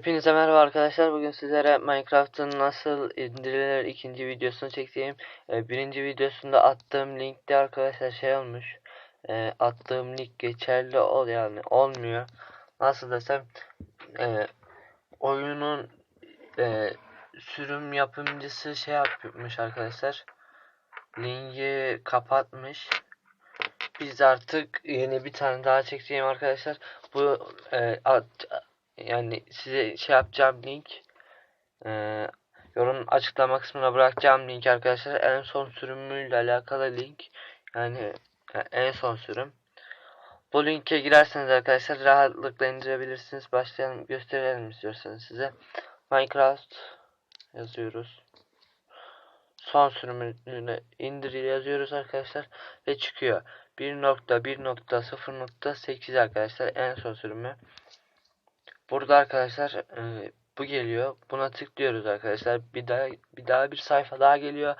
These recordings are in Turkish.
Hepinize merhaba arkadaşlar. Bugün sizlere Minecraft'ın nasıl indirilir ikinci videosunu çektiğim. Ee, birinci videosunda attığım linkte arkadaşlar şey olmuş. Ee, attığım link geçerli ol yani olmuyor. Nasıl desem e, oyunun e, sürüm yapımcısı şey yapmış arkadaşlar. Linki kapatmış. Biz artık yeni bir tane daha çekeceğim arkadaşlar. Bu e, yani size şey yapacağım link e, yorum açıklama kısmına bırakacağım link arkadaşlar. En son sürümüyle alakalı link. Yani e, en son sürüm. Bu linke girerseniz arkadaşlar rahatlıkla indirebilirsiniz. Başlayalım gösterelim istiyorsanız size. Minecraft yazıyoruz. Son sürümünü indir yazıyoruz arkadaşlar ve çıkıyor. 1.1.0.8 arkadaşlar en son sürümü Burada arkadaşlar e, bu geliyor. Buna tıklıyoruz arkadaşlar. Bir daha bir daha bir sayfa daha geliyor.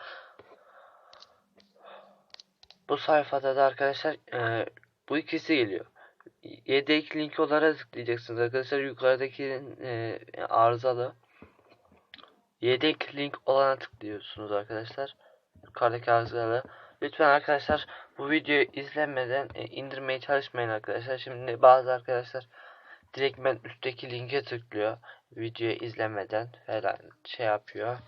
Bu sayfada da arkadaşlar e, bu ikisi geliyor. Yedek link olarak tıklayacaksınız arkadaşlar. Yukarıdaki e, arızalı. Yedek link olana tıklıyorsunuz arkadaşlar. Yukarıdaki arızalı. Lütfen arkadaşlar bu videoyu izlemeden e, indirmeye çalışmayın arkadaşlar. Şimdi bazı arkadaşlar direkt ben üstteki linke tıklıyor. Videoyu izlemeden falan şey yapıyor.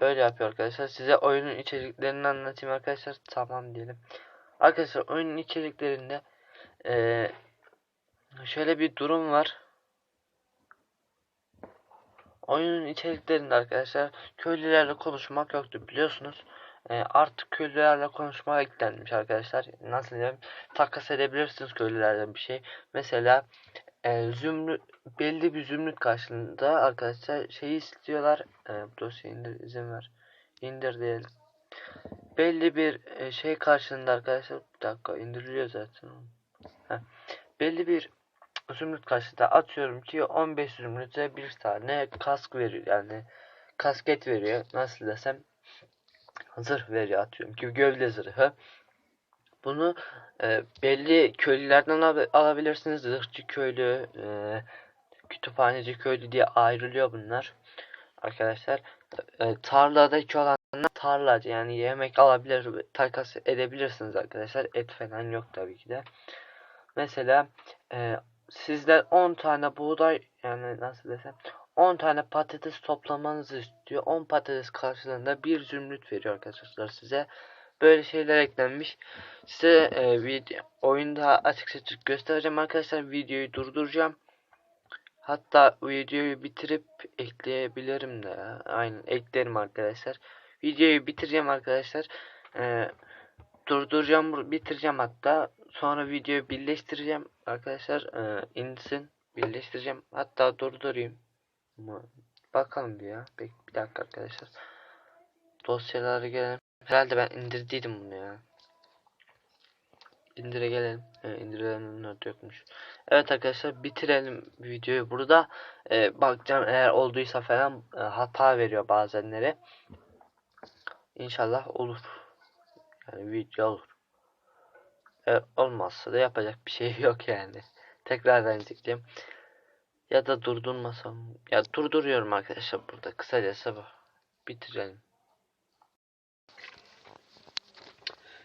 Böyle yapıyor arkadaşlar. Size oyunun içeriklerini anlatayım arkadaşlar. Tamam diyelim. Arkadaşlar oyunun içeriklerinde eee, şöyle bir durum var. Oyunun içeriklerinde arkadaşlar köylülerle konuşmak yoktu biliyorsunuz. E, artık köylülerle konuşma eklenmiş arkadaşlar. Nasıl diyeyim? Takas edebilirsiniz köylülerden bir şey. Mesela e, zümrüt belli bir zümrüt karşılığında arkadaşlar şeyi istiyorlar. E, dosya indir izin ver. İndir diyelim. Belli bir e, şey karşılığında arkadaşlar bir dakika indiriliyor zaten. Heh. Belli bir zümrüt karşılığında atıyorum ki 15 zümrüte bir tane kask veriyor yani kasket veriyor nasıl desem zırh veriyor atıyorum ki gövde zırhı. Bunu e, belli köylülerden al alabilirsiniz. Zırhçı köylü, e, kütüphaneci köylü diye ayrılıyor bunlar. Arkadaşlar e, tarladaki olanlar tarlacı yani yemek alabilir, takas edebilirsiniz arkadaşlar. Et falan yok tabii ki de. Mesela e, sizden 10 tane buğday yani nasıl desem 10 tane patates toplamanızı istiyor. 10 patates karşılığında bir zümrüt veriyor arkadaşlar size. Böyle şeyler eklenmiş. Size e, video, oyunda açık seçik göstereceğim arkadaşlar. Videoyu durduracağım. Hatta videoyu bitirip ekleyebilirim de. Aynen eklerim arkadaşlar. Videoyu bitireceğim arkadaşlar. E, durduracağım, bitireceğim hatta. Sonra videoyu birleştireceğim arkadaşlar. E, insin. Birleştireceğim. Hatta durdurayım. Ama bakalım bir ya. Bek bir dakika arkadaşlar. Dosyalara gelelim. Herhalde ben indirdiydim bunu ya. İndire gelelim. Ee, indirilenin not yokmuş. Evet arkadaşlar bitirelim videoyu burada. Ee, bakacağım eğer olduysa falan e, hata veriyor bazenleri. İnşallah olur. Yani video olur. Eğer olmazsa da yapacak bir şey yok yani. Tekrardan çekeceğim. Ya da durdurmasam. Ya durduruyorum arkadaşlar burada. Kısacası bu. Bitirelim.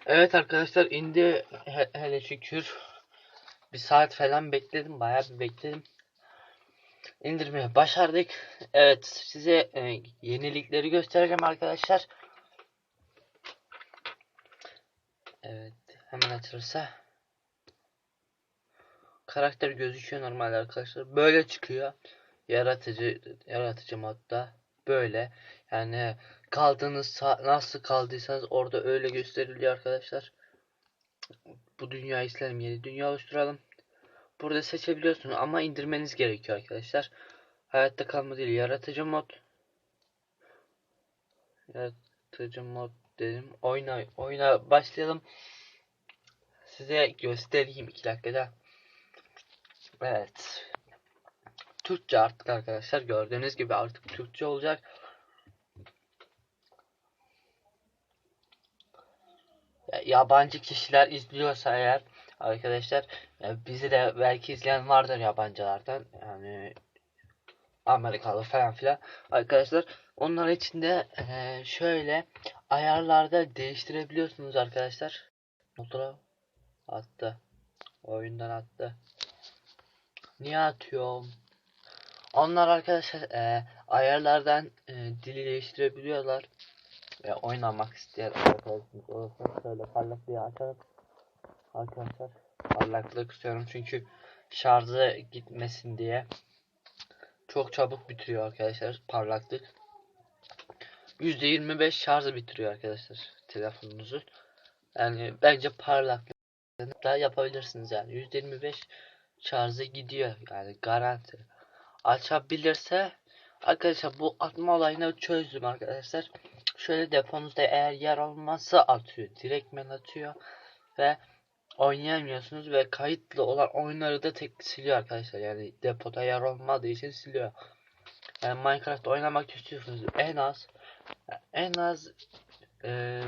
Evet arkadaşlar indi He- hele şükür. Bir saat falan bekledim. Bayağı bir bekledim. İndirmeye başardık. Evet size e, yenilikleri göstereceğim arkadaşlar. Evet hemen açılırsa. Karakter gözüküyor normal arkadaşlar. Böyle çıkıyor. Yaratıcı yaratıcı modda böyle. Yani kaldığınız nasıl kaldıysanız orada öyle gösteriliyor arkadaşlar. Bu dünya isterim yeni dünya oluşturalım. Burada seçebiliyorsunuz ama indirmeniz gerekiyor arkadaşlar. Hayatta kalma değil yaratıcı mod. Yaratıcı mod dedim. Oyna oyna başlayalım. Size göstereyim 2 dakikada. Evet. Türkçe artık arkadaşlar gördüğünüz gibi artık Türkçe olacak. Ya- Yabancı kişiler izliyorsa eğer arkadaşlar. Bizi de belki izleyen vardır yabancılardan. Yani Amerikalı falan filan arkadaşlar. Onlar için de şöyle ayarlarda değiştirebiliyorsunuz arkadaşlar. Motora attı. Oyundan attı. Niye atıyorum? Onlar arkadaşlar e, ayarlardan e, dili değiştirebiliyorlar. Ve oynamak isteyen arkadaşımız olursa şöyle parlaklığı açalım. Arkadaşlar parlaklık istiyorum çünkü şarjı gitmesin diye. Çok çabuk bitiriyor arkadaşlar parlaklık. %25 şarjı bitiriyor arkadaşlar telefonunuzu. Yani bence parlaklık da yapabilirsiniz yani %25 şarjı gidiyor yani garanti. Açabilirse arkadaşlar bu atma olayını çözdüm arkadaşlar. Şöyle deponuzda eğer yer olmazsa atıyor. Direktmen atıyor ve oynayamıyorsunuz ve kayıtlı olan oyunları da tek siliyor arkadaşlar. Yani depoda yer olmadığı için siliyor. Yani Minecraft oynamak istiyorsunuz en az en az e,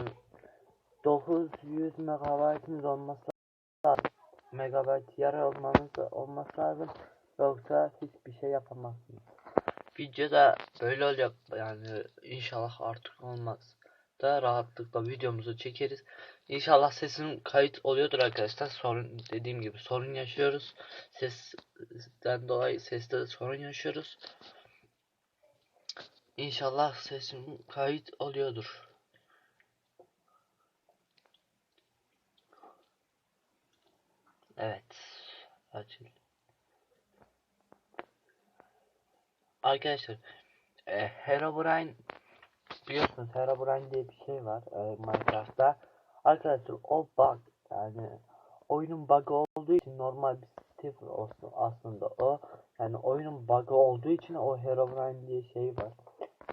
900 megabaytınız olması lazım. Megabayt yer olmanız olması lazım. Yoksa hiçbir şey yapamazsınız. Videoda böyle olacak yani inşallah artık olmaz. Da rahatlıkla videomuzu çekeriz. İnşallah sesim kayıt oluyordur arkadaşlar. Sorun dediğim gibi sorun yaşıyoruz. Sesten dolayı seste sorun yaşıyoruz. İnşallah sesim kayıt oluyordur. Evet. Açıl. Arkadaşlar e, Herobrine biliyorsunuz Herobrine diye bir şey var e, Minecraft'ta. Arkadaşlar o bug yani oyunun bug'ı olduğu için normal bir sıfır olsun aslında o. Yani oyunun bug'ı olduğu için o Herobrine diye şey var.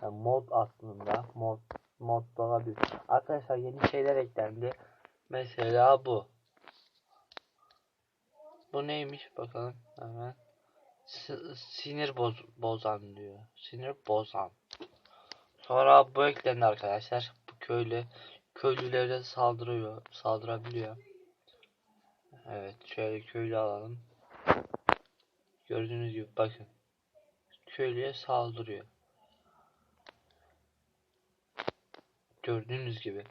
Yani mod aslında mod mod olabilir. Arkadaşlar yeni şeyler eklendi. Mesela bu. Bu neymiş bakalım hemen. S- sinir boz bozan diyor. Sinir bozan. Sonra bu eklendi arkadaşlar. Bu köylü köylülere saldırıyor, saldırabiliyor. Evet, şöyle köylü alalım. Gördüğünüz gibi bakın. Köylüye saldırıyor. Gördüğünüz gibi.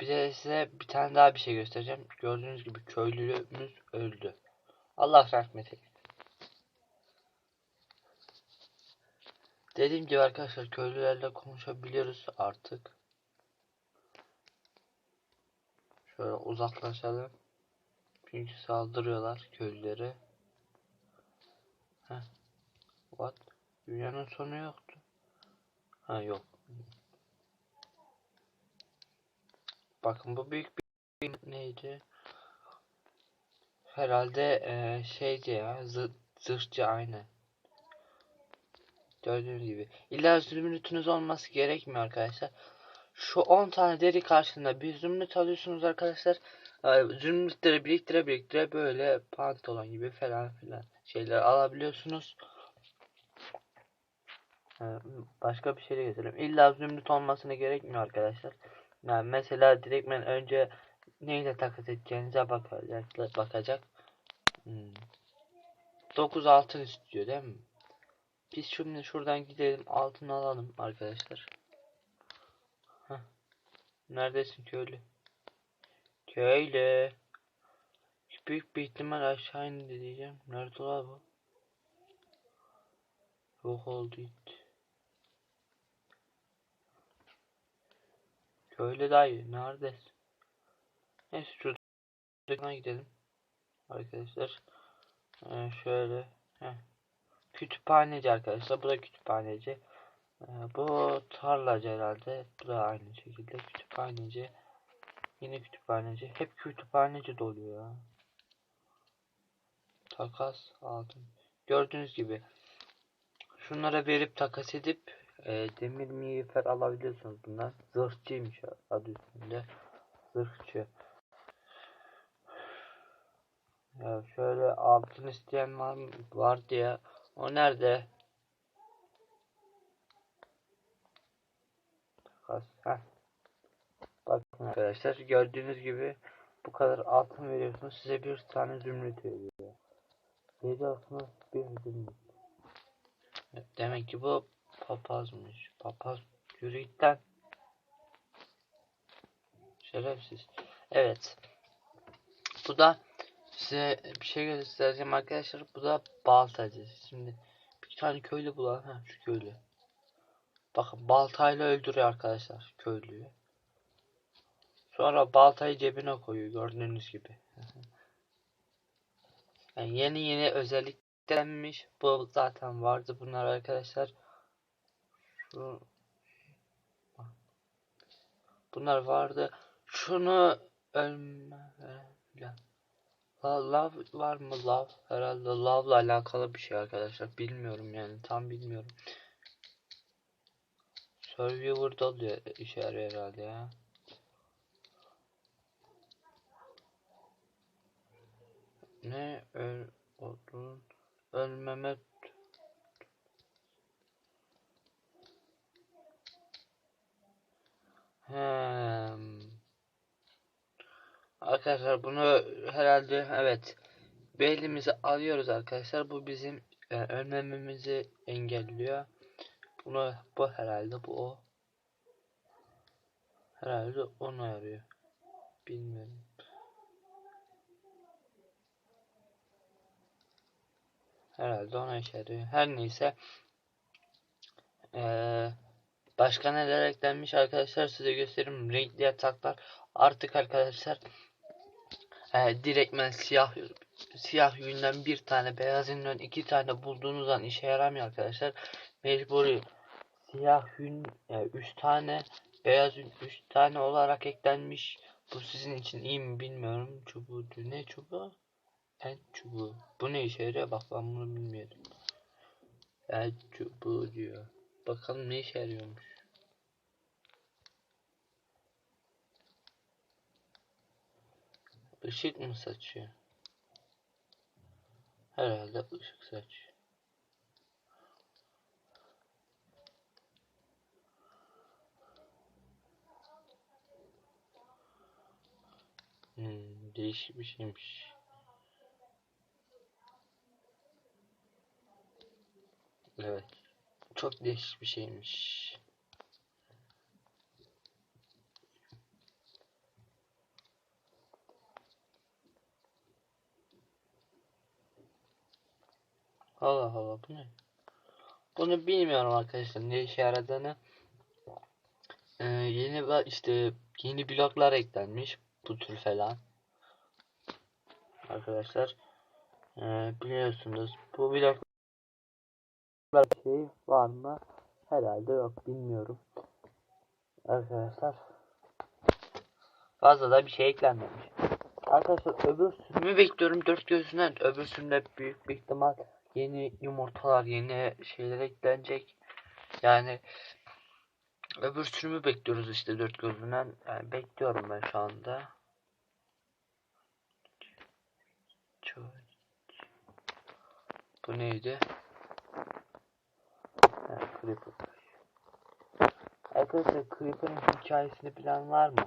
Bir de size bir tane daha bir şey göstereceğim. Gördüğünüz gibi köylümüz öldü. Allah rahmet eylesin. Dediğim gibi arkadaşlar köylülerle konuşabiliyoruz artık. Şöyle uzaklaşalım. Çünkü saldırıyorlar köylüleri. Heh. What? Dünyanın sonu yoktu. Ha yok. Bakın bu büyük bir neydi? Herhalde ee, şeydi ya zı zırhçı aynı. Gördüğünüz gibi. İlla zümrütünüz olması gerekmiyor arkadaşlar. Şu 10 tane deri karşısında bir zümrüt alıyorsunuz arkadaşlar. Zümrütleri biriktire biriktire böyle pantolon gibi falan filan şeyler alabiliyorsunuz. Başka bir şey de. İlla zümrüt olmasına gerekmiyor arkadaşlar. Yani mesela direktmen önce neyle takas edeceğinize bakacak. bakacak. Hmm. 9 altın istiyor değil mi? Biz şimdi şuradan gidelim altın alalım arkadaşlar. Heh. Neredesin köylü? Köylü. Büyük bir ihtimal aşağı indi diyeceğim. Nerede la bu? Yok oldu gitti. Köylü dayı neredesin? Neyse şuradan gidelim. Arkadaşlar. Ee, şöyle. Heh. Kütüphaneci arkadaşlar. Bu da kütüphaneci. Ee, bu tarlacı herhalde. Bu da aynı şekilde kütüphaneci. Yine kütüphaneci. Hep kütüphaneci doluyor ya. Takas aldım. Gördüğünüz gibi. Şunlara verip takas edip e, demir miğfer alabiliyorsunuz bundan. Zırhçıymış adı üstünde. Zırhçı. Ya şöyle altın isteyen var mı? Var diye. O nerede? Heh. Bak Bakın arkadaşlar gördüğünüz gibi bu kadar altın veriyorsunuz size bir tane zümrüt veriyor. 7 altına bir zümrüt. Demek ki bu papazmış. Papaz yürü git. Şerefsiz. Evet. Bu da size bir şey göstereceğim arkadaşlar. Bu da baltacı. Şimdi bir tane köylü bulalım. Ha, şu köylü. Bakın baltayla öldürüyor arkadaşlar köylüyü. Sonra baltayı cebine koyuyor gördüğünüz gibi. Yani yeni yeni özelliklenmiş. Bu zaten vardı bunlar arkadaşlar. Şu Bunlar vardı. Şunu ölme La, lav var mı lav? Herhalde lavla alakalı bir şey arkadaşlar. Bilmiyorum yani tam bilmiyorum. Survivor'da oluyor işe yarıyor herhalde ya. Ne öl odun ölmeme Hem. Arkadaşlar bunu herhalde evet belimizi alıyoruz arkadaşlar. Bu bizim e, ölmememizi engelliyor. Bunu bu herhalde bu o. Herhalde onu arıyor. Bilmiyorum. Herhalde ona işe yarıyor. Her neyse. Ee, başka neler eklenmiş arkadaşlar size göstereyim. Renkli yataklar. Artık arkadaşlar e, direktmen siyah siyah yünden bir tane beyaz yünden iki tane bulduğunuz an işe yaramıyor arkadaşlar. Mecburi siyah yün e, üç tane beyaz yün üç tane olarak eklenmiş. Bu sizin için iyi mi bilmiyorum. Çubuğu ne çubuğu? El çubuğu. Bu ne işe yarıyor? Bak ben bunu bilmiyordum. El çubuğu diyor. Bakalım ne işe yarıyormuş. Işık mı saçıyor? Herhalde ışık saçıyor. Hmm, değişik bir şeymiş. Evet. Çok değişik bir şeymiş. Allah Allah bu ne? Bunu bilmiyorum arkadaşlar ne işe yaradığını. Ee, yeni işte yeni bloklar eklenmiş bu tür falan. Arkadaşlar ee, biliyorsunuz bu blok bir şey var mı? Herhalde yok bilmiyorum. Arkadaşlar fazla da bir şey eklenmemiş. Arkadaşlar öbür sürümü bekliyorum dört gözünden. Öbür sürümde büyük bir ihtimal yeni yumurtalar, yeni şeyler eklenecek. Yani öbür sürümü bekliyoruz işte dört gözünden. Yani bekliyorum ben şu anda. Bu neydi? Creeper. Arkadaşlar Creeper'ın hikayesini bilen var mı?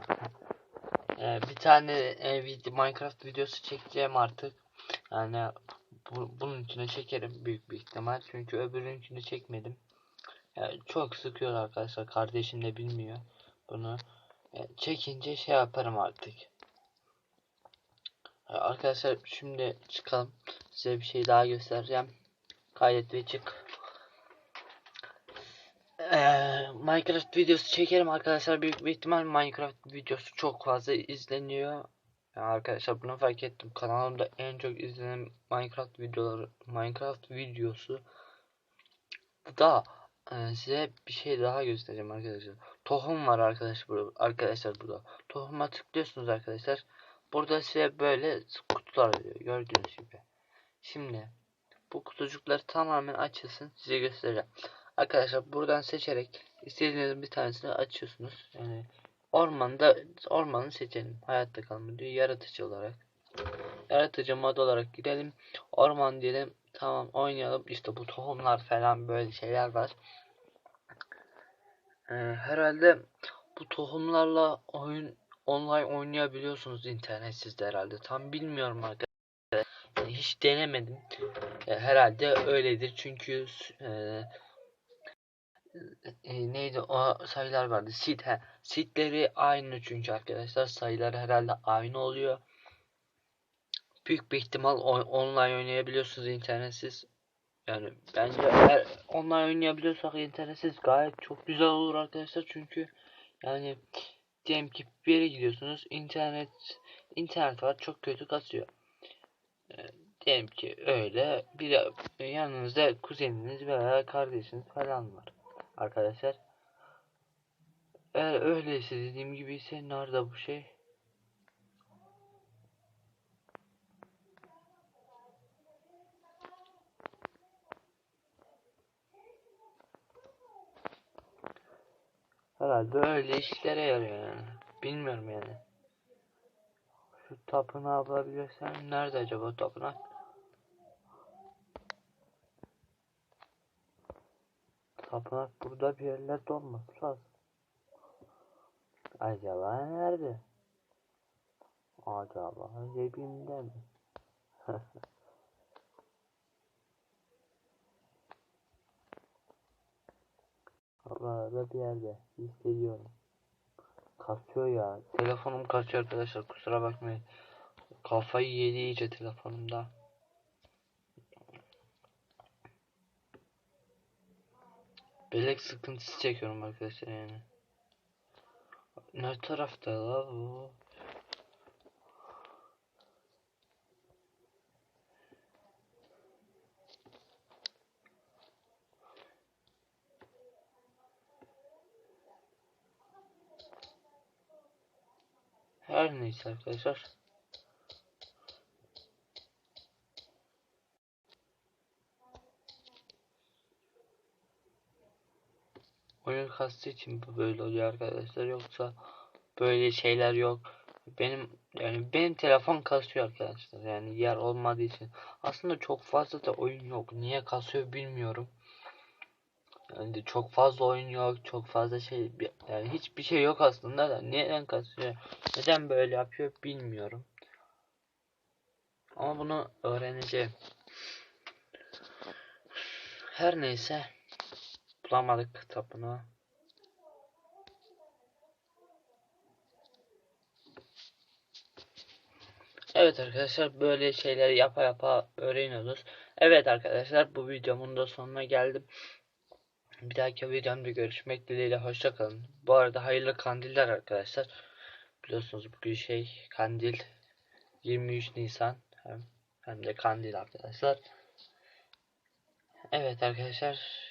Ee, bir tane e, video, Minecraft videosu çekeceğim artık. Yani bu, bunun içine çekerim büyük bir ihtimal. Çünkü öbürünün içine çekmedim. Yani çok sıkıyor arkadaşlar. Kardeşim de bilmiyor bunu. Yani çekince şey yaparım artık. Arkadaşlar şimdi çıkalım. Size bir şey daha göstereceğim. Kaydet ve çık. Ee, Minecraft videosu çekerim arkadaşlar. Büyük bir ihtimal Minecraft videosu çok fazla izleniyor. Yani arkadaşlar bunu fark ettim. Kanalımda en çok izlenen Minecraft videoları Minecraft videosu. Da e, size bir şey daha göstereceğim arkadaşlar. Tohum var arkadaşlar burada. Arkadaşlar burada. Tohuma tıklıyorsunuz arkadaşlar. Burada size böyle kutular veriyor. Gördüğünüz gibi. Şimdi bu kutucuklar tamamen açılsın. Size göstereceğim. Arkadaşlar buradan seçerek istediğiniz bir tanesini açıyorsunuz. Yani ormanda ormanı seçelim. Hayatta kalma diyor yaratıcı olarak. Yaratıcı mod olarak gidelim. Orman diyelim. Tamam oynayalım. İşte bu tohumlar falan böyle şeyler var. Ee, herhalde bu tohumlarla oyun online oynayabiliyorsunuz internetsiz de herhalde. Tam bilmiyorum arkadaşlar. Yani hiç denemedim. E, herhalde öyledir çünkü e, e, neydi o sayılar vardı. Sit he. Sitleri aynı çünkü arkadaşlar sayılar herhalde aynı oluyor. Büyük bir ihtimal on- online oynayabiliyorsunuz internetsiz. Yani bence eğer online oynayabiliyorsak internetsiz gayet çok güzel olur arkadaşlar çünkü yani diyelim ki bir yere gidiyorsunuz internet internet var çok kötü kasıyor. Ee, diyelim ki öyle bir yanınızda kuzeniniz veya kardeşiniz falan var arkadaşlar. Eğer öyleyse dediğim gibi ise nerede bu şey? Herhalde öyle işlere yarıyor yani. Bilmiyorum yani. Şu tapınağı bulabilirsem nerede acaba tapınak? Tapınak burada bir yerlerde olması lazım. Acaba nerede? Acaba cebimde mi? Oralarda bir yerde hissediyorum. Kasıyor ya. Telefonum kasıyor arkadaşlar kusura bakmayın. Kafayı yedi iyice telefonumda. Belek sıkıntısı çekiyorum arkadaşlar yani. Ne tarafta la bu? Her neyse arkadaşlar. Oyun kastı için bu böyle oluyor arkadaşlar yoksa böyle şeyler yok. Benim yani benim telefon kasıyor arkadaşlar yani yer olmadığı için. Aslında çok fazla da oyun yok. Niye kasıyor bilmiyorum. Yani çok fazla oyun yok, çok fazla şey yani hiçbir şey yok aslında da neden kasıyor? Neden böyle yapıyor bilmiyorum. Ama bunu öğreneceğim. Her neyse bulamadık tapınağı. Evet arkadaşlar böyle şeyleri yapa yapa öğreniyoruz. Evet arkadaşlar bu videomun da sonuna geldim. Bir dahaki videomda görüşmek dileğiyle hoşçakalın. Bu arada hayırlı kandiller arkadaşlar. Biliyorsunuz bugün şey kandil 23 Nisan hem, hem de kandil arkadaşlar. Evet arkadaşlar